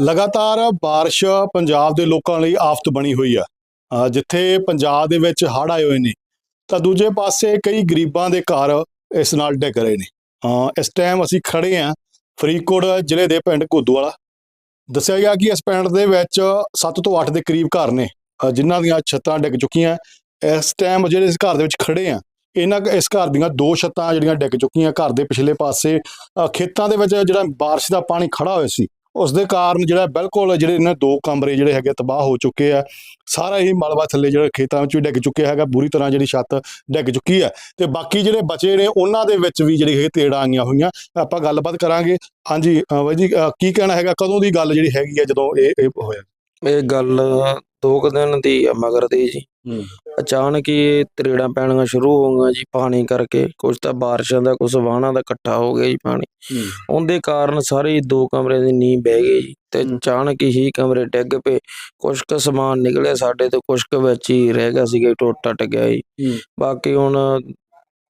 ਲਗਾਤਾਰ ਬਾਰਿਸ਼ ਪੰਜਾਬ ਦੇ ਲੋਕਾਂ ਲਈ ਆਫਤ ਬਣੀ ਹੋਈ ਆ। ਜਿੱਥੇ ਪੰਜਾਬ ਦੇ ਵਿੱਚ ਹੜ੍ਹ ਆਏ ਹੋਏ ਨੇ ਤਾਂ ਦੂਜੇ ਪਾਸੇ ਕਈ ਗਰੀਬਾਂ ਦੇ ਘਰ ਇਸ ਨਾਲ ਡਿੱਗ ਰਹੇ ਨੇ। ਅ, ਇਸ ਟਾਈਮ ਅਸੀਂ ਖੜੇ ਆ ਫਰੀਦਕੋਟ ਜ਼ਿਲ੍ਹੇ ਦੇ ਪਿੰਡ ਘੁੱਦੂਵਾਲਾ। ਦੱਸਿਆ ਗਿਆ ਕਿ ਇਸ ਪਿੰਡ ਦੇ ਵਿੱਚ 7 ਤੋਂ 8 ਦੇ ਕਰੀਬ ਘਰ ਨੇ ਅ, ਜਿਨ੍ਹਾਂ ਦੀਆਂ ਛੱਤਾਂ ਡਿੱਗ ਚੁੱਕੀਆਂ। ਇਸ ਟਾਈਮ ਜਿਹੜੇ ਇਸ ਘਰ ਦੇ ਵਿੱਚ ਖੜੇ ਆ ਇਹਨਾਂ ਇਸ ਘਰ ਦੀਆਂ ਦੋ ਛੱਤਾਂ ਜਿਹੜੀਆਂ ਡਿੱਗ ਚੁੱਕੀਆਂ ਘਰ ਦੇ ਪਿਛਲੇ ਪਾਸੇ। ਖੇਤਾਂ ਦੇ ਵਿੱਚ ਜਿਹੜਾ ਬਾਰਿਸ਼ ਦਾ ਪਾਣੀ ਖੜਾ ਹੋਇਆ ਸੀ ਉਸ ਦੇ ਕਾਰਨ ਜਿਹੜਾ ਬਿਲਕੁਲ ਜਿਹੜੇ ਇਹਨਾਂ ਦੋ ਕਮਰੇ ਜਿਹੜੇ ਹੈਗੇ ਤਬਾਹ ਹੋ ਚੁੱਕੇ ਆ। ਸਾਰਾ ਹੀ ਮਲਬਾ ਥੱਲੇ ਜਿਹੜਾ ਖੇਤਾਂ ਵਿੱਚ ਵੀ ਡਿੱਗ ਚੁੱਕਿਆ ਹੈਗਾ, ਬੁਰੀ ਤਰ੍ਹਾਂ ਜਿਹੜੀ ਛੱਤ ਡਿੱਗ ਚੁੱਕੀ ਹੈ ਤੇ ਬਾਕੀ ਜਿਹੜੇ ਬਚੇ ਨੇ, ਉਹਨਾਂ ਦੇ ਵਿੱਚ ਵੀ ਜਿਹੜੀ ਇਹ ਤੇੜਾਂ ਆਈਆਂ ਹੋਈਆਂ। ਆਪਾਂ ਗੱਲਬਾਤ ਕਰਾਂਗੇ। ਹਾਂਜੀ ਬਾਈ ਜੀ ਕੀ ਕਹਿਣਾ ਹੈਗਾ? ਕਦੋਂ ਦੀ ਗੱਲ ਜਿਹੜੀ ਹੈਗੀ ਆ ਜਦੋਂ ਇਹ ਹੋਇਆ? ਇਹ ਗੱਲ ਦੋ ਕੁ ਦਿਨ ਦੀ ਆ ਮਗਰ ਦੀ ਜੀ। ਹੂੰ। ਅਚਾਨਕ ਹੀ ਇਹ ਤਰੇੜਾਂ ਪੈਣੀਆਂ ਸ਼ੁਰੂ ਹੋ ਗਈਆਂ ਜੀ ਪਾਣੀ ਕਰਕੇ। ਕੁਝ ਤਾਂ ਬਾਰਿਸ਼ਾਂ ਦਾ ਕੁਝ ਵਾਹਣਾਂ ਦਾ ਇਕੱਠਾ ਹੋ ਗਿਆ ਜੀ ਪਾਣੀ। ਉਹਦੇ ਕਾਰਨ ਸਾਰੇ ਹੀ ਦੋ ਕਮਰੇ ਦੀ ਨੀਂਹ ਬਹਿ ਗਈ ਜੀ ਤੇ ਹੂੰ। ਅਚਾਨਕ ਹੀ ਕਮਰੇ ਡਿੱਗ ਪਏ। ਕੁਝ ਕੁ ਸਮਾਨ ਨਿਕਲਿਆ ਸਾਡੇ ਤੇ ਕੁਝ ਕੁ ਵਿੱਚ ਹੀ ਰਹਿ ਗਿਆ ਸੀਗਾ ਟੁੱਟ ਟੱਟ ਗਿਆ ਜੀ। ਹੂੰ। ਬਾਕੀ ਹੁਣ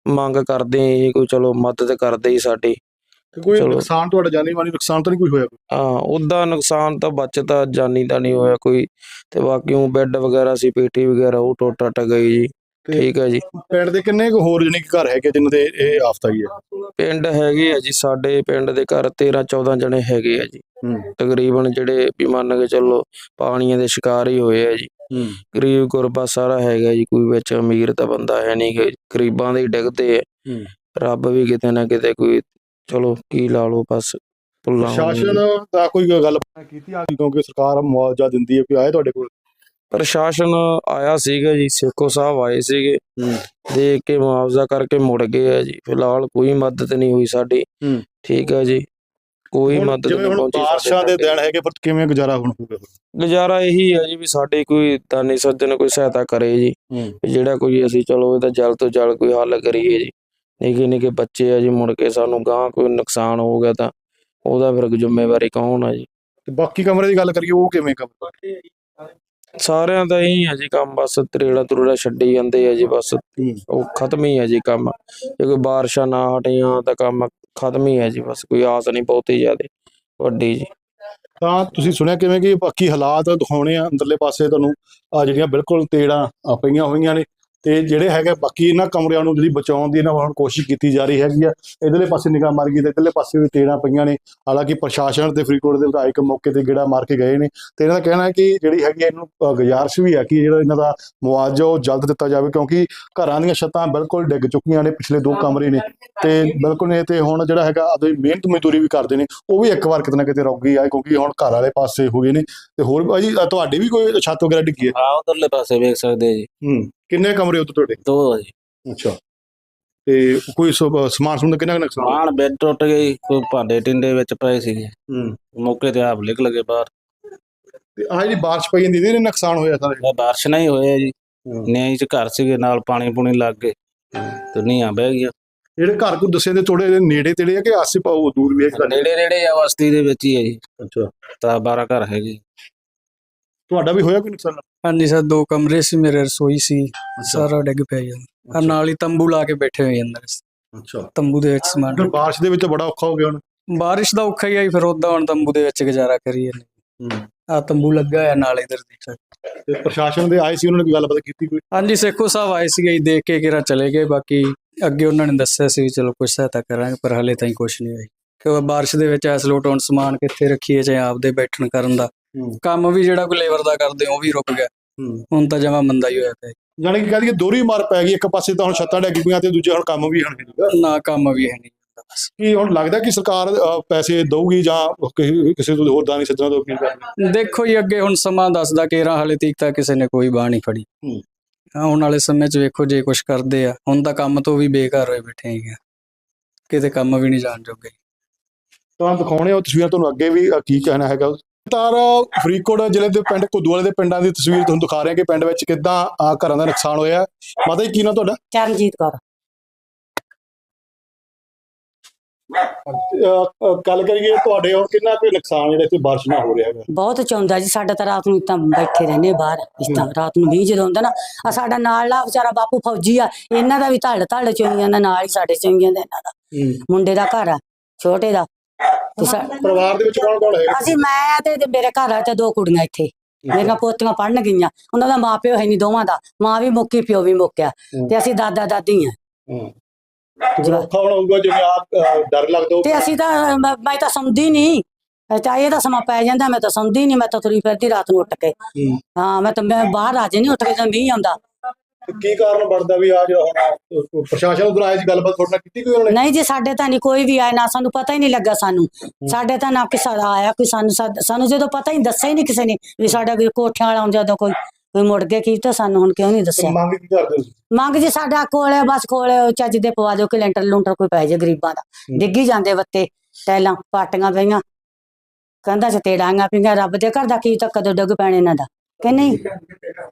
ਮੰਗ ਕਰਦੇ ਹਾਂ ਜੀ ਕੋਈ ਚਲੋ ਮਦਦ ਕਰਦੇ ਸਾਡੀ। ਤੇ ਕੋਈ ਚਲੋ। ਨੁਕਸਾਨ ਤੁਹਾਡਾ ਜਾਨੀ ਮਾਨੀ ਨੁਕਸਾਨ ਤਾਂ ਨਹੀਂ ਕੋਈ ਹੋਇਆ? ਹਾਂ ਉਹਦਾ ਨੁਕਸਾਨ ਤਾਂ ਬਚਦਾ ਜਾਨੀ ਦਾ ਨਹੀਂ ਹੋਇਆ ਕੋਈ। ਤੇ ਬਾਕੀ ਉਹ ਬੈੱਡ ਵਗੈਰਾ ਸੀ ਪੇਟੀ ਵਗੈਰਾ ਉਹ ਟੁੱਟ ਟੱਟ ਗਈ ਜੀ। ਤੇ- ਠੀਕ ਹੈ ਜੀ। ਪਿੰਡ ਦੇ ਕਿੰਨੇ ਕੁ ਹੋਰ ਜਿਹੜੇ ਘਰ ਹੈਗੇ ਜਿਨ੍ਹਾਂ ਦੇ ਇਹ ਆਫਤ ਆਈ ਹੈ? ਪਿੰਡ ਹੈਗੇ ਆ ਜੀ ਸਾਡੇ ਪਿੰਡ ਦੇ ਘਰ 13 14 ਜਣੇ ਹੈਗੇ ਆ ਜੀ। ਹੂੰ। ਤਕਰੀਬਨ ਜਿਹੜੇ ਵੀ ਮੰਨ ਕੇ ਚੱਲੋ ਪਾਣੀਆਂ ਦੇ ਸ਼ਿਕਾਰ ਹੀ ਹੋਏ ਆ ਜੀ। ਹੂੰ। ਗਰੀਬ ਗੁਰਬਾ ਸਾਰਾ ਹੈਗਾ ਜੀ ਕੋਈ ਵਿੱਚ ਅਮੀਰ ਤਾਂ ਬੰਦਾ ਹੈ ਨਹੀਂ ਗੇ। ਗਰੀਬਾਂ ਦੇ ਹੀ ਡਿੱਗਦੇ ਆ। ਹੂੰ। ਰੱਬ ਵੀ ਕਿਤੇ ਨਾ ਕਿਤੇ ਕੋਈ ਚਲੋ ਕੀ ਲਾ ਲਓ ਬਸ ਭੁੱਲਾਂ ਪ੍ਰਸ਼ਾਸਨ ਦਾ। ਕੋਈ ਗੱਲ ਕੀਤੀ ਆ ਕਿਉਂਕਿ ਸਰਕਾਰ ਮੁਆਵਜ਼ਾ ਦਿੰਦੀ ਹੈ ਕੋਈ ਆਏ ਤੁਹਾਡੇ ਕੋਲ? ਪ੍ਰਸ਼ਾਸਨ ਆਇਆ ਸੀਗਾ ਜੀ ਸੇਖੋ ਸਾਹਿਬ ਆਏ ਸੀਗੇ। ਦੇਖ ਕੇ ਮੁਆਵਜ਼ਾ ਕਰਕੇ ਮੁੜ ਗਏ ਆ ਜੀ। ਫਿਲਹਾਲ ਕੋਈ ਮਦਦ ਨਹੀਂ ਹੋਈ ਸਾਡੀ। ਠੀਕ ਹੈ ਜੀ। ਕੋਈ ਮਦਦ ਨਹੀਂ ਪਹੁੰਚੀ ਬਾਰਿਸ਼ਾਂ ਦੇ। ਦਿਨ ਹੈਗੇ ਪਰ ਕਿਵੇਂ ਗੁਜ਼ਾਰਾ ਹੁਣ ਹੋਊਗਾ ਗੁਜ਼ਾਰਾ ਇਹੀ ਹੈ ਜੀ ਵੀ ਸਾਡੇ ਕੋਈ ਦਾਨੀ ਸੱਜਣ ਕੋਈ ਸਹਾਇਤਾ ਕਰੇ ਜੀ। ਜਿਹੜਾ ਕੋਈ ਅਸੀਂ ਚਲੋ ਇਹਦਾ ਜਲਦ ਤੋਂ ਜਲਦ ਕੋਈ ਹੱਲ ਕਰੀਏ ਜੀ। ਨਿੱਕੇ ਨਿੱਕੇ ਬੱਚੇ ਆ ਜੀ ਮੁੜ ਕੇ ਸਾਨੂੰ ਗਾਂ ਕੋਈ ਨੁਕਸਾਨ ਹੋ ਗਿਆ ਤਾਂ ਉਹਦਾ ਫਿਰ ਜ਼ਿੰਮੇਵਾਰੀ ਕੌਣ ਆ ਜੀ? ਤੇ ਬਾਕੀ ਕਮਰੇ ਦੀ ਗੱਲ ਕਰੀਏ ਉਹ ਕਿਵੇਂ ਕਮਰਾ ਸਾਰਿਆਂ ਦਾ ਇਹੀ ਹੈ ਜੀ ਕੰਮ ਬਸ ਤਰੇੜਾ ਤਰੇੜਾ ਛੱਡੀ ਜਾਂਦੇ ਆ ਜੀ ਬਸ। ਉਹ ਖਤਮ ਹੀ ਹੈ ਜੀ ਕੰਮ। ਜੇ ਕੋਈ ਬਾਰਿਸ਼ਾਂ ਨਾ ਹਟੀਆਂ ਤਾਂ ਕੰਮ ਖਤਮ ਹੀ ਹੈ ਜੀ ਬਸ ਕੋਈ ਆਸ ਨਹੀਂ ਬਹੁਤੀ ਜ਼ਿਆਦੇ ਵੱਡੀ ਜੀ। ਤਾਂ ਤੁਸੀਂ ਸੁਣਿਆ ਕਿਵੇਂ ਕਿ ਬਾਕੀ ਹਾਲਾਤ ਦਿਖਾਉਣੇ ਆ ਅੰਦਰਲੇ ਪਾਸੇ ਤੁਹਾਨੂੰ ਆ ਜਿਹੜੀਆਂ ਬਿਲਕੁਲ ਤੇੜਾਂ ਆ ਪਈਆਂ ਹੋਈਆਂ ਨੇ ਤੇ ਜਿਹੜੇ ਹੈਗੇ ਬਾਕੀ ਇਹਨਾਂ ਕਮਰਿਆਂ ਨੂੰ ਜਿਹੜੀ ਬਚਾਉਣ ਦੀ ਇਹਨਾਂ ਵੱਲੋਂ ਕੋਸ਼ਿਸ਼ ਕੀਤੀ ਜਾ ਰਹੀ ਹੈਗੀ ਆ ਇਧਰਲੇ ਪਾਸੇ ਨਿਗਾਹ ਮਾਰ ਗਈ ਤੇ ਇਧਰਲੇ ਪਾਸੇ ਵੀ ਤੇੜਾਂ ਪਈਆਂ ਨੇ। ਹਾਲਾਂਕਿ ਪ੍ਰਸ਼ਾਸਨ ਤੇ ਫਰੀਦਕੋਟ ਦੇ ਵਿਧਾਇਕ ਮੌਕੇ ਤੇ ਗੇੜਾ ਮਾਰ ਕੇ ਗਏ ਨੇ ਤੇ ਇਹਨਾਂ ਦਾ ਕਹਿਣਾ ਹੈ ਕਿ ਜਿਹੜੀ ਹੈਗੀ ਇਹਨੂੰ ਗੁਜ਼ਾਰਿਸ਼ ਵੀ ਹੈ ਕਿ ਜਿਹੜਾ ਇਹਨਾਂ ਦਾ ਮੁਆਵਜ਼ਾ ਉਹ ਜਲਦ ਦਿੱਤਾ ਜਾਵੇ ਕਿਉਂਕਿ ਘਰਾਂ ਦੀਆਂ ਛੱਤਾਂ ਬਿਲਕੁਲ ਡਿੱਗ ਚੁੱਕੀਆਂ ਨੇ ਪਿਛਲੇ ਦੋ ਕਮਰੇ ਨੇ ਤੇ ਬਿਲਕੁਲ ਨੇ ਤੇ ਹੁਣ ਜਿਹੜਾ ਹੈਗਾ ਆਪਣੀ ਮਿਹਨਤ ਮਜ਼ਦੂਰੀ ਵੀ ਕਰਦੇ ਨੇ ਉਹ ਵੀ ਇੱਕ ਵਾਰ ਕਿਤੇ ਨਾ ਕਿਤੇ ਰੁਕ ਗਈ ਆ ਕਿਉਂਕਿ ਹੁਣ ਘਰ ਵਾਲੇ ਪਾਸੇ ਹੋ ਗਏ ਨੇ ਤੇ ਹੋਰ ਭਾਜੀ ਤੁਹਾਡੀ ਵੀ ਕੋਈ ਛੱਤ ਵਗੈਰਾ ਡਿੱਗੀ ਹੈ? ਹਾਂ ਉਧਰਲੇ ਪਾਸੇ ਵੇਖ ਸਕਦੇ ਜੀ। ਹੂੰ। ਕਿੰਨੇ ਕਮਰੇ ਉੱਤੇ ਤੁਹਾਡੇ? ਦੋ ਆ ਜੀ। ਅੱਛਾ। ਤੇ ਕੋਈ ਸਮਾਨ ਸਮੂਨ ਦਾ ਕਿੰਨਾ ਕੁ ਨੁਕਸਾਨ ਬੈੱਡ ਟੁੱਟ ਗਈ ਕੋਈ ਭਾਂਡੇ ਟਿੰਡੇ ਵਿੱਚ ਪਏ ਸੀਗੇ। ਹੂੰ। ਮੌਕੇ ਤੇ ਆਪ ਨਿਕਲ ਗਏ ਬਾਹਰ। ਤੇ ਆ ਜਿਹੜੀ ਬਾਰਿਸ਼ ਪਈ ਜਾਂਦੀ ਇਹਦੇ ਨਾਲ ਨੁਕਸਾਨ ਹੋਇਆ ਸਾਰੇ ਇਹ ਬਾਰਿਸ਼ ਨਹੀਂ ਹੋਇਆ ਜੀ। ਨਿਆਂ ਚ ਘਰ ਸੀਗੇ ਨਾਲ ਪਾਣੀ ਪੂਣੀ ਲੱਗ ਗਏ। ਤੇ ਨੀਆਂ ਬਹਿ ਗਈਆਂ। ਜਿਹੜੇ ਘਰ ਕੋ ਦੱਸੇ ਦੇ ਥੋੜੇ ਨੇੜੇ ਤੇੜੇ ਆ ਕਿ ਆਸੇ ਪਾਉ ਦੂਰ ਵੀ ਹੈ ਨੇੜੇ ਨੇੜੇ ਆ ਬਸਤੀ ਦੇ ਵਿੱਚ ਹੀ ਹੈ ਜੀ। ਅੱਛਾ। ਤਾਂ 12 ਘਰ ਹੈਗੇ। ਤੁਹਾਡਾ ਵੀ ਹੋਇਆ ਕੋਈ ਨੁਕਸਾਨ? ਹਾਂਜੀ ਸਰ ਦੋ ਕਮਰੇ ਸੀ ਮੇਰੇ ਰਸੋਈ ਸੀ ਸਾਰਾ ਡਿੱਗ ਪਿਆ ਜੀ। ਆ ਨਾਲ ਹੀ ਤੰਬੂ ਲਾ ਕੇ ਬੈਠੇ ਹੋਏ ਅੰਦਰ। ਅੱਛਾ। ਤੰਬੂ ਦੇ ਵਿੱਚ ਸਮਾਨ ਫਿਰ ਬਾਰਿਸ਼ ਦੇ ਵਿੱਚ ਬੜਾ ਔਖਾ ਹੋ ਗਿਆ ਹੁਣ। ਬਾਰਿਸ਼ ਦਾ ਔਖਾ ਹੀ ਆਈ ਫਿਰ ਉਦਾਂ ਹੁਣ ਤੰਬੂ ਦੇ ਵਿੱਚ ਗੁਜ਼ਾਰਾ ਕਰੀਏ। ਆ ਤੰਬੂ ਲੱਗਾ ਹੋਇਆ ਨਾਲ ਇਧਰ ਦੇਖ ਤੇ ਪ੍ਰਸ਼ਾਸਨ ਦੇ ਆਏ ਸੀ ਉਹਨਾਂ ਨੇ ਕੋਈ ਗੱਲਬਾਤ ਕੀਤੀ ਕੋਈ? ਹਾਂਜੀ ਸੇਖੋ ਸਾਹਿਬ ਆਏ ਸੀਗੇ ਜੀ, ਦੇਖ ਕੇ ਕਿਰਾ ਚਲੇ ਗਏ ਬਾਕੀ ਅੱਗੇ ਉਹਨਾਂ ਨੇ ਦੱਸਿਆ ਸੀ ਵੀ ਚਲੋ ਕੁਝ ਸਹਾਇਤਾ ਕਰਾਂਗੇ ਪਰ ਹਲੇ ਤਾਈਂ ਕੁਝ ਨਹੀਂ ਹੋਈ। ਕਿਉਂਕਿ ਬਾਰਿਸ਼ ਦੇ ਵਿੱਚ ਐਸ ਲੋਟ ਹੁਣ ਸਮਾਨ ਕਿੱਥੇ ਰੱਖੀਏ ਚਾਹੇ ਆਪਦੇ ਬੈਠਣ ਕਰਨ ਦਾ। ਹੂੰ। ਕੰਮ ਵੀ ਜਿਹੜਾ ਕੋਈ ਲੇਬਰ ਦਾ ਕਰਦੇ ਉਹ ਵੀ ਰੁਕ ਗਿਆ। ਹੁਣ ਤਾਂ ਜਮਾ ਮੰਦਾ ਹੀ ਹੋਇਆ ਪਿਆ ਜਾਣੀ ਕਿ ਕਹਦੀ ਦੋਰੀ ਮਾਰ ਪੈ ਗਈ ਇੱਕ ਪਾਸੇ ਤਾਂ ਹੁਣ ਛੱਤਾਂ ਡਿੱਗ ਪਈਆਂ ਤੇ ਦੂਜੇ ਹੁਣ ਕੰਮ ਵੀ ਹੁਣ ਨਾ। ਕੰਮ ਵੀ ਹੈ ਨਹੀਂ ਬਸ। ਕੀ ਹੁਣ ਲੱਗਦਾ ਕਿ ਸਰਕਾਰ ਪੈਸੇ ਦਊਗੀ ਜਾਂ ਕਿਸੇ ਤੋਂ ਹੋਰ ਦਾਨੀ ਸੱਜਣਾ ਤੋਂ ਅਪੀਲ ਕਰਨੀ ਦੇਖੋ ਜੀ ਅੱਗੇ ਹੁਣ ਸਮਾਂ ਦੱਸਦਾ ਕਿ ਰਾਂ ਹਾਲੇ ਤੀਕ ਤਾਂ ਕਿਸੇ ਨੇ ਕੋਈ ਨਹੀਂ ਫੜੀ। ਹੂੰ। ਆਉਣ ਵਾਲੇ ਸਮੇਂ 'ਚ ਵੇਖੋ ਜੇ ਕੁਝ ਕਰਦੇ ਆ ਹੁਣ ਤਾਂ ਕੰਮ ਤੋਂ ਵੀ ਬੇਘਰ ਹੋਏ ਬੈਠੇ ਹੈਗੇ ਕਿਤੇ ਕੰਮ ਵੀ ਨਹੀਂ ਜਾਣ ਜੋਗੇ। ਤਾਂ ਦਿਖਾਉਣੇ ਉਹ ਤਸਵੀਰਾਂ ਤੁਹਾਨੂੰ ਅੱਗੇ ਵੀ ਕੀ ਕਹਿਣਾ ਹੈਗਾ? ਤਾਰ ਫਰੀਦਕੋਟ ਜ਼ਿਲ੍ਹੇ ਦੇ ਪਿੰਡ ਕੁਦੂਵਾਲੇ ਦੇ ਪਿੰਡਾਂ ਦੀ ਤਸਵੀਰ ਤੁਹਾਨੂੰ ਦਿਖਾ ਰਹੇ ਹਾਂ ਕਿ ਪਿੰਡ ਵਿੱਚ ਕਿੱਦਾਂ ਘਰਾਂ ਦਾ ਨੁਕਸਾਨ ਹੋਇਆ। ਮਾਤਾ ਜੀ ਕੀ ਨਾ ਤੁਹਾਡਾ? ਚਰਨਜੀਤ ਕੌਰ। ਅ, ਅ, ਗੱਲ ਕਰੀਏ ਤੁਹਾਡੇ ਹੁਣ ਕਿੰਨਾ ਕੋਈ ਨੁਕਸਾਨ ਜਿਹੜਾ ਇੱਥੇ ਬਾਰਿਸ਼ ਨਾਲ ਹੋ ਰਿਹਾ ਹੈਗਾ? ਬਹੁਤ ਚਾਹੁੰਦਾ ਜੀ ਸਾਡਾ ਤਾਂ ਰਾਤ ਨੂੰ ਤਾਂ ਬੈਠੇ ਰਹਿੰਦੇ ਬਾਹਰ ਇਸ ਤਾਂ ਰਾਤ ਨੂੰ ਵੀ ਜਦੋਂ ਹੁੰਦਾ ਨਾ ਆ ਸਾਡਾ ਨਾਲ ਲਾ ਵਿਚਾਰਾ ਬਾਪੂ ਫੌਜੀ ਆ ਇਹਨਾਂ ਦਾ ਵੀ ਧੜ ਧੜ ਚੋਈ ਜਾਂਦਾ ਨਾਲ ਹੀ ਸਾਡੇ ਚੋਈ ਜਾਂਦਾ ਇਹਨਾਂ ਦਾ। ਮੁੰਡੇ ਦਾ ਘਰ ਆ ਛੋਟੇ ਦਾ। ਤੇ ਸਾ- ਪਰਿਵਾਰ ਦੇ ਵਿੱਚ ਕੌਣ ਕੌਣ ਹੈ ਅਸੀਂ ਮੈਂ ਤੇ ਤੇ ਮੇਰੇ ਘਰ ਵਾਲੇ ਤੇ ਦੋ ਕੁੜੀਆਂ ਇੱਥੇ। ਮੇਰੀਆਂ ਪੋਤੀਆਂ ਪੜਨ ਗਈਆਂ। ਉਹਨਾਂ ਦਾ ਮਾਪਿਓ ਹੈ ਨਹੀਂ ਦੋਵਾਂ ਦਾ। ਮਾਂ ਵੀ ਮੁੱਕੀ ਪਿਓ ਵੀ ਮੁੱਕਿਆ। ਤੇ ਅਸੀਂ ਦਾਦਾ ਦਾਦੀ ਆ ਜਿਹੜਾ ਔਖਾ ਹੋਣਾ ਹੋਊਗਾ ਜਿਵੇਂ ਆਪ ਡਰ ਲੱਗਦਾ ਤੇ ਅਸੀਂ ਤਾਂ ਮੈਂ ਮੈਂ ਤਾਂ ਸੌਂਦੀ ਨਹੀਂ। ਚਾਹੇ ਤਾਂ ਸਮਾਂ ਪੈ ਜਾਂਦਾ ਮੈਂ ਤਾਂ ਸੌਂਦੀ ਨਹੀਂ। ਮੈਂ ਤਾਂ ਤੁਰੀ ਫਿਰਦੀ ਰਾਤ ਨੂੰ ਉੱਠ ਕੇ। ਹੂੰ। ਹਾਂ ਮੈਂ ਤਾਂ ਮੈਂ ਬਾਹਰ ਆ ਨਹੀਂ ਉੱਠ ਕੇ ਜਦੋਂ ਮੀਂਹ ਆਉਂਦਾ। ਕੀ ਕਾਰਨ ਬਣਦਾ ਵੀ ਆ ਜਿਹੜਾ ਹੁਣ ਪ੍ਰਸ਼ਾਸਨ ਉਧਰ ਆਏ ਜੀ ਗੱਲਬਾਤ ਤੁਹਾਡੇ ਨਾਲ ਕੀਤੀ ਕੋਈ ਉਹਨਾਂ ਨੇ? ਨਹੀਂ ਜੀ ਸਾਡੇ ਤਾਂ ਨਹੀਂ ਕੋਈ ਵੀ ਆਇਆ ਨਾ ਸਾਨੂੰ ਪਤਾ ਹੀ ਨਹੀਂ ਲੱਗਾ ਸਾਨੂੰ। ਸਾਡੇ ਤਾਂ ਨਾ ਕਿਸੇ ਦਾ ਆਇਆ ਕੋਈ ਸਾਨੂੰ ਸਾ- ਸਾਨੂੰ ਜਦੋਂ ਪਤਾ ਹੀ ਦੱਸਿਆ ਹੀ ਨਹੀਂ ਕਿਸੇ ਨੇ ਵੀ ਸਾਡਾ ਕੋਈ ਕੋਠਿਆਂ ਵਾਲਾ ਆਉਂਦਾ ਜਦੋਂ ਕੋਈ ਕੋਈ ਮੁੜ ਕੇ ਕੀ ਤਾਂ ਸਾਨੂੰ ਹੁਣ ਕਿਉਂ ਨਹੀਂ ਦੱਸਿਆ? ਮੰਗ ਕੀ ਕਰਦੇ ਹੋ ਮੰਗ ਜੀ ਸਾਡਾ ਕੋਲੇ ਬਸ ਕੋਲੇ ਚੱਜ ਦੇ ਪਵਾ ਦਿਓ ਕਿ ਲੈਂਟਰ ਲੂੰਟਰ ਕੋਈ ਪੈ ਜੇ ਗਰੀਬਾਂ ਦਾ। ਡਿੱਗੀ ਜਾਂਦੇ ਵੱਤੇ ਟੈਲਾਂ ਪਾਟੀਆਂ ਪਈਆਂ। ਕੰਧਾਂ ਚ ਤੇੜਾਂਗਾ ਪਈਆਂ ਰੱਬ ਦੇ ਘਰ ਦਾ ਕੀ ਤਾਂ ਕਦੋਂ ਡਿੱਗ ਪੈਣੇ ਇਹਨਾਂ ਦਾ। ਕਿ ਨਹੀਂ?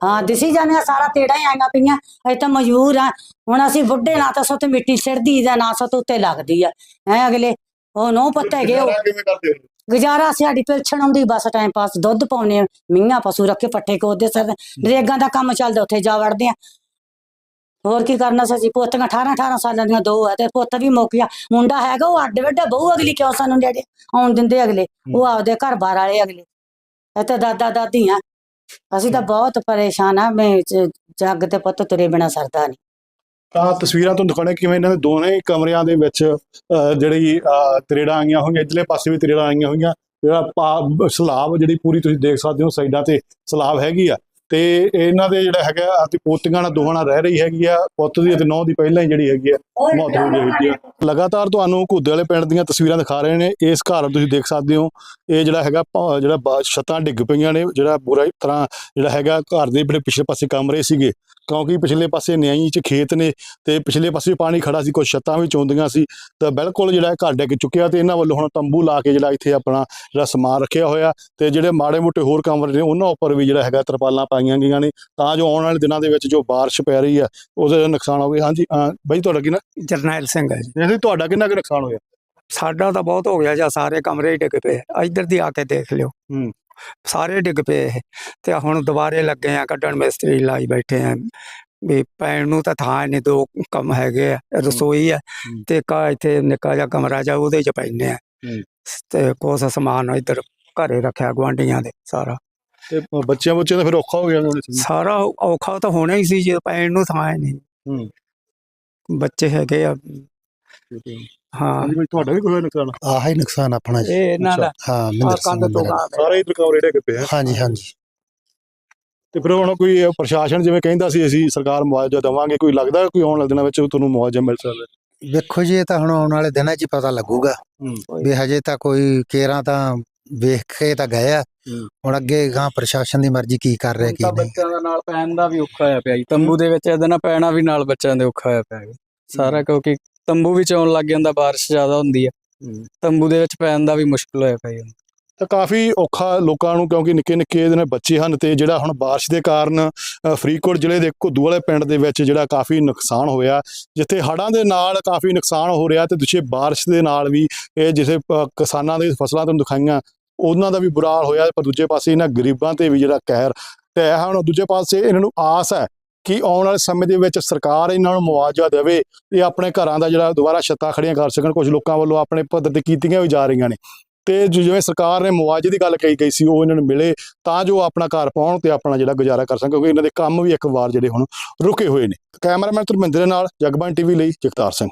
ਹਾਂ ਦਿਸੀ ਜਾਂਦੇ ਆ ਸਾਰਾ ਤੇੜਾ ਹੀ ਆਈਆਂ ਪਈਆਂ। ਅਸੀਂ ਤਾਂ ਮਜਬੂਰ ਆ ਹੁਣ ਅਸੀਂ ਬੁੱਢੇ ਨਾ ਤਾਂ ਸੁੱਤ ਮਿੱਟੀ ਸਿਰਦੀ ਦਾ ਨਾ ਸੁੱਤ ਉੱਤੇ ਲੱਗਦੀ ਆ। ਹੈ ਅਗਲੇ? ਉਹ ਨੋ ਪੱਤੇ ਗਏ ਉਹ। ਗੁਜ਼ਾਰਾ ਕਿਵੇਂ ਕਰਦੇ ਹੋ? ਗੁਜ਼ਾਰਾ ਸਾਡੀ ਪਿਲਛਣ ਆਉਂਦੀ ਬਸ ਟਾਈਮ ਪਾਸ ਦੁੱਧ ਪਾਉਨੇ ਮੀਆਂ ਪਸ਼ੂ ਰੱਖੇ ਪੱਠੇ ਕੋਦੇ ਸਰ ਨਰੇਗਾ ਦਾ ਕੰਮ ਚੱਲਦਾ ਉੱਥੇ ਜਾ ਵੜਦੇ ਆ ਹੋਰ ਕੀ ਕਰਨਾ ਸੀ ਪੋਤੀਆਂ 18 18 ਸਾਲਾਂ ਦੀਆਂ ਦੋ ਆ ਤੇ ਪੁੱਤ ਵੀ ਮੁੱਕ ਗਿਆ। ਮੁੰਡਾ ਹੈਗਾ ਉਹ ਅੱਡ ਵੱਡਾ ਬਹੂ ਅਗਲੀ ਕਿਉਂ ਸਾਨੂੰ ਨੇੜੇ ਆਉਣ ਦਿੰਦੇ ਅਗਲੇ। ਉਹ ਆਪਦੇ ਘਰ ਬਾਰ ਵਾਲੇ ਅਗਲੇ। ਇਹ ਤਾਂ ਦਾਦਾ ਦਾਦੀਆਂ ਅਸੀਂ ਤਾਂ ਬਹੁਤ ਪਰੇਸ਼ਾਨ ਆ ਮੈਂ ਜ- ਜੱਗ ਤੇ ਪੁੱਤ ਤੁਰੇ ਬਿਨਾ ਸਰਦਾ ਨਹੀਂ। ਤਾਂ ਤਸਵੀਰਾਂ ਤੋਂ ਦਿਖਾਉਣੇ ਕਿਵੇਂ ਇਹਨਾਂ ਦੇ ਦੋਨੇ ਕਮਰਿਆਂ ਦੇ ਵਿੱਚ ਅਹ, ਜਿਹੜੀ ਅਹ, ਤਰੇੜਾਂ ਆਈਆਂ ਹੋਈਆਂ ਇਧਰਲੇ ਪਾਸੇ ਵੀ ਤਰੇੜਾਂ ਆਈਆਂ ਹੋਈਆਂ ਜਿਹੜਾ ਪਾ- ਸਲਾਬ ਜਿਹੜੀ ਪੂਰੀ ਤੁਸੀਂ ਦੇਖ ਸਕਦੇ ਹੋ ਸਾਈਡਾਂ ਤੇ ਸਲਾਬ ਹੈਗੀ ਆ। ਤੇ ਇਹਨਾਂ ਦੇ ਜਿਹੜਾ ਹੈਗਾ ਆਪਣੀ ਪੋਤੀਆਂ ਨਾਲ ਦੋਹਾਂ ਨਾਲ ਰਹਿ ਰਹੀ ਹੈਗੀ ਆ ਪੁੱਤ ਦੀ ਅਤੇ ਨੌ ਦੀ ਪਹਿਲਾਂ ਹੀ ਜਿਹੜੀ ਹੈਗੀ ਆ ਮੌਤ ਹੋ ਗਈ ਹੈਗੀ ਆ। ਲਗਾਤਾਰ ਤੁਹਾਨੂੰ ਘੁੱਦੇ ਵਾਲੇ ਪਿੰਡ ਦੀਆਂ ਤਸਵੀਰਾਂ ਦਿਖਾ ਰਹੇ ਨੇ ਇਸ ਘਰ ਤੁਸੀਂ ਦੇਖ ਸਕਦੇ ਹੋ। ਇਹ ਜਿਹੜਾ ਹੈਗਾ ਪ- ਜਿਹੜਾ ਛੱਤਾਂ ਡਿੱਗ ਪਈਆਂ ਨੇ ਜਿਹੜਾ ਬੁਰਾ ਤਰ੍ਹਾਂ ਜਿਹੜਾ ਹੈਗਾ ਘਰ ਦੇ ਜਿਹੜੇ ਪਿਛਲੇ ਪਾਸੇ ਕਮਰੇ ਸੀਗੇ। ਕਿਉਂਕਿ ਪਿਛਲੇ ਪਾਸੇ ਨਿਆਈ ਚ ਖੇਤ ਨੇ ਤੇ ਪਿਛਲੇ ਪਾਸੇ ਪਾਣੀ ਖੜਾ ਸੀ ਕੁਝ ਛੱਤਾਂ ਵੀ ਚੋਂਦੀਆਂ ਸੀ। ਤਾਂ ਬਿਲਕੁਲ ਜਿਹੜਾ ਘਰ ਡਿੱਗ ਚੁੱਕਿਆ ਤੇ ਇਹਨਾਂ ਵੱਲੋਂ ਹੁਣ ਤੰਬੂ ਲਾ ਕੇ ਜਿਹੜਾ ਇੱਥੇ ਆਪਣਾ ਜਿਹੜਾ ਸਮਾਨ ਰੱਖਿਆ ਹੋਇਆ। ਤੇ ਜਿਹੜੇ ਮਾੜੇ ਮੋਟੇ ਹੋਰ ਕਮਰੇ ਨੇ ਉਹਨਾਂ ਉੱਪਰ ਵੀ ਜਿਹੜਾ ਹੈਗਾ ਤਰਪਾਲਾਂ ਪਾਈਆਂ ਗਈਆਂ ਨੇ ਤਾਂ ਜੋ ਆਉਣ ਵਾਲੇ ਦਿਨਾਂ ਦੇ ਵਿੱਚ ਜੋ ਬਾਰਿਸ਼ ਪੈ ਰਹੀ ਆ ਉਹਦੇ ਨੁਕਸਾਨ ਹੋਵੇ। ਹਾਂਜੀ ਬਾਈ ਤੁਹਾਡਾ ਕਿੰਨਾ ਜਰਨੈਲ ਸਿੰਘ ਹੈ ਜੀ। ਵੈਸੇ ਤੁਹਾਡਾ ਕਿੰਨਾ ਕੁ ਨੁਕਸਾਨ ਹੋਇਆ? ਸਾਡਾ ਤਾਂ ਬਹੁਤ ਹੋ ਗਿਆ ਜਾਂ ਸਾਰੇ ਕਮਰੇ ਹੀ ਡਿੱਗ ਪਏ ਇੱਧਰ ਦੀ ਆ ਕੇ ਦੇਖ ਲਿਓ। ਹੂੰ। ਸਾਰੇ ਡਿੱਗ ਪਏ ਤੇ ਹੁਣ ਦੁਬਾਰੇ ਲੱਗੇ ਆ ਕੱਢਣ ਮਿਸਤਰੀ ਲਾਈ ਬੈਠੇ ਆ। ਵੀ ਪੈਣ ਨੂੰ ਤਾਂ ਥਾਂ ਨਹੀਂ ਦੋ ਕੰਮ ਹੈਗੇ ਆ ਰਸੋਈ ਆ ਹੂੰ। ਤੇ ਕਾ ਇੱਥੇ ਨਿੱਕਾ ਜਿਹਾ ਕਮਰਾ ਜਾ ਉਹਦੇ ਚ ਪੈਨੇ ਆ। ਹੂੰ। ਤੇ ਕੋਸ ਸਮਾਨ ਇੱਧਰ ਘਰੇ ਰੱਖਿਆ ਗੁਆਂਢੀਆਂ ਦੇ ਸਾਰਾ। ਤੇ ਬੱਚਿਆਂ ਬੱਚਿਆਂ ਦਾ ਫਿਰ ਔਖਾ ਹੋ ਗਿਆ ਹੁਣ ਸਾਰਾ ਔਖਾ ਤਾਂ ਹੋਣਾ ਹੀ ਸੀ ਜੇ ਪੈਣ ਨੂੰ ਥਾਂ ਹੀ ਨਹੀਂ। ਹੂੰ। ਬੱਚੇ ਹੈਗੇ ਆ। ਹਾਂ। ਤੁਹਾਡਾ ਵੀ ਕੋਈ ਨੁਕਸਾਨ? ਆਹ ਹੀ ਨੁਕਸਾਨ ਆਪਣਾ ਜੀ। ਇਹ ਇਹਨਾਂ ਦਾ। ਹਾਂ ਮਿੰਦਰ ਸਿੰਘ ਸਾਰੇ ਹੀ ਕਮਰੇ ਡਿੱਗ ਪਏ ਆ। ਹਾਂਜੀ ਹਾਂਜੀ। ਤੇ ਫਿਰ ਹੁਣ ਕੋਈ ਪ੍ਰਸ਼ਾਸਨ ਜਿਵੇਂ ਕਹਿੰਦਾ ਸੀ ਅਸੀਂ ਸਰਕਾਰ ਮੁਆਵਜ਼ਾ ਦੇਵਾਂਗੇ ਕੋਈ ਲੱਗਦਾ ਕੋਈ ਆਉਣ ਵਾਲੇ ਦਿਨਾਂ ਵਿੱਚ ਤੁਹਾਨੂੰ ਮੁਆਵਜ਼ਾ ਮਿਲ ਸਕਦਾ? ਵੇਖੋ ਜੀ ਇਹ ਤਾਂ ਹੁਣ ਆਉਣ ਵਾਲੇ ਦਿਨਾਂ 'ਚ ਹੀ ਪਤਾ ਲੱਗੂਗਾ। ਹੂੰ। ਵੀ ਹਜੇ ਤਾਂ ਕੋਈ ਕੇਰਾਂ ਤਾਂ ਵੇਖ ਕੇ ਤਾਂ ਗਏ ਆ। ਹੂੰ। ਹੁਣ ਅੱਗੇ ਗਾਂ ਪ੍ਰਸ਼ਾਸਨ ਦੀ ਮਰਜ਼ੀ ਕੀ ਕਰ ਰਿਹਾ ਕੀ ਤਾਂ ਨਹੀਂ। ਬੱਚਿਆਂ ਦਾ ਨਾਲ ਪੈਣ ਦਾ ਵੀ ਔਖਾ ਹੋਇਆ ਪਿਆ ਜੀ। ਤੰਬੂ ਦੇ ਵਿੱਚ ਇਹਦੇ ਨਾਲ ਪੈਣਾ ਵੀ ਨਾਲ ਬੱਚਿਆਂ ਦੇ ਔਖਾ ਹੋਇਆ ਪਿਆ ਜੀ। ਸਾਰਾ ਕਿਉਂਕਿ ਤੰਬੂ ਵਿੱਚ ਆਉਣ ਲੱਗ ਜਾਂਦਾ ਬਾਰਿਸ਼ ਜ਼ਿਆਦਾ ਹੁੰਦੀ ਹੈ ਹੂੰ। ਤੰਬੂ ਦੇ ਵਿੱਚ ਪੈਣ ਦਾ ਵੀ ਮੁਸ਼ਕਲ ਹੋਇਆ ਪਿਆ ਜੀ। ਤਾਂ ਕਾਫੀ ਔਖਾ ਲੋਕਾਂ ਨੂੰ ਕਿਉਂਕਿ ਨਿੱਕੇ ਨਿੱਕੇ ਇਹਦੇ ਨਾਲ ਬੱਚੇ ਹਨ ਤੇ ਜਿਹੜਾ ਹੁਣ ਬਾਰਿਸ਼ ਦੇ ਕਾਰਨ ਅ, ਫਰੀਦਕੋਟ ਜ਼ਿਲ੍ਹੇ ਦੇ ਘੁੱਦੂ ਵਾਲੇ ਪਿੰਡ ਦੇ ਵਿੱਚ ਜਿਹੜਾ ਕਾਫੀ ਨੁਕਸਾਨ ਹੋਇਆ। ਜਿੱਥੇ ਹੜ੍ਹਾਂ ਦੇ ਨਾਲ ਕਾਫੀ ਨੁਕਸਾਨ ਹੋ ਰਿਹਾ ਤੇ ਦੂਜੇ ਬਾਰਿਸ਼ ਦੇ ਨਾਲ ਵੀ ਇਹ ਜਿਸੇ ਕਿਸਾਨਾਂ ਦੀ ਫਸਲਾਂ ਤੋਂ ਦਿਖਾਈਆਂ ਉਹਨਾਂ ਦਾ ਵੀ ਬੁਰਾ ਹਾਲ ਹੋਇਆ, ਪਰ ਦੂਜੇ ਪਾਸੇ ਇਹਨਾਂ ਗਰੀਬਾਂ ਤੇ ਵੀ ਜਿਹੜਾ ਕਹਿਰ ਤੇ ਹੁਣ ਦੂਜੇ ਪਾਸੇ ਇਹਨਾਂ ਨੂੰ ਆਸ ਹੈ ਕਿ ਆਉਣ ਵਾਲੇ ਸਮੇਂ ਦੇ ਵਿੱਚ ਸਰਕਾਰ ਇਹਨਾਂ ਨੂੰ ਮੁਆਵਜ਼ਾ ਦੇਵੇ ਇਹ ਆਪਣੇ ਘਰਾਂ ਦਾ ਜਿਹੜਾ ਦੁਬਾਰਾ ਛੱਤਾਂ ਖੜੀਆਂ ਕਰ ਸਕਣ ਕੁਝ ਲੋਕਾਂ ਵੱਲੋਂ ਆਪਣੇ ਪੱਧਰ ਤੇ ਕੀਤੀਆਂ ਵੀ ਜਾ ਰਹੀਆਂ ਨੇ। ਤੇ ਜਿਵੇਂ ਸਰਕਾਰ ਨੇ ਮੁਆਵਜ਼ੇ ਦੀ ਗੱਲ ਕਹੀ ਗਈ ਸੀ, ਉਹ ਇਹਨਾਂ ਨੂੰ ਮਿਲੇ ਤਾਂ ਜੋ ਆਪਣਾ ਘਰ ਪਾਉਣ ਤੇ ਆਪਣਾ ਜਿਹੜਾ ਗੁਜ਼ਾਰਾ ਕਰ ਸਕਣ, ਕਿਉਂਕਿ ਇਹਨਾਂ ਦੇ ਕੰਮ ਵੀ ਇੱਕ ਵਾਰ ਜਿਹੜੇ ਹੁਣ ਰੁਕੇ ਹੋਏ ਨੇ। ਕੈਮਰਾਮੈਨ ਧਰਮਿੰਦਰ ਨਾਲ ਜਗਬਾਨ ਟੀਵੀ ਲਈ ਜਗਤਾਰ ਸਿੰਘ।